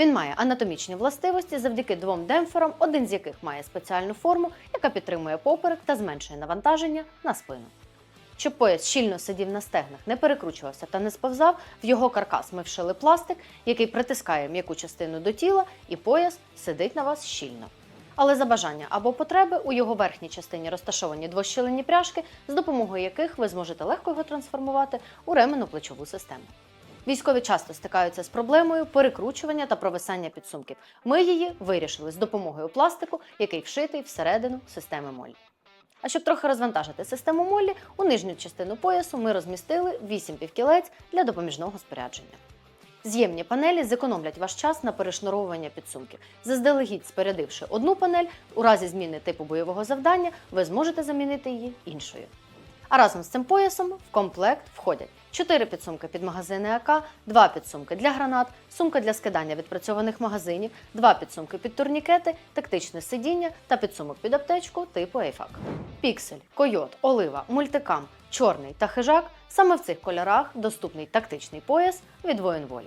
Він має анатомічні властивості завдяки двом демпферам, один з яких має спеціальну форму, яка підтримує поперек та зменшує навантаження на спину. Щоб пояс щільно сидів на стегнах, не перекручувався та не сповзав, в його каркас ми вшили пластик, який притискає м'яку частину до тіла, і пояс сидить на вас щільно. Але за бажання або потреби у його верхній частині розташовані двощілені пряжки, з допомогою яких ви зможете легко його трансформувати у ремену плечову систему. Військові часто стикаються з проблемою перекручування та провисання підсумків. Ми її вирішили з допомогою пластику, який вшитий всередину системи Моллі. А щоб трохи розвантажити систему Моллі, у нижню частину поясу ми розмістили 8 півкілець для допоміжного спорядження. З'ємні панелі зекономлять ваш час на перешнуровування підсумків. Заздалегідь спорядивши одну панель, у разі зміни типу бойового завдання ви зможете замінити її іншою. А разом з цим поясом в комплект входять 4 підсумки під магазини АК, 2 підсумки для гранат, сумка для скидання відпрацьованих магазинів, 2 підсумки під турнікети, тактичне сидіння та підсумок під аптечку типу Ейфак. Піксель, койот, олива, мультикам, чорний та хижак саме в цих кольорах доступний тактичний пояс від воїн волі.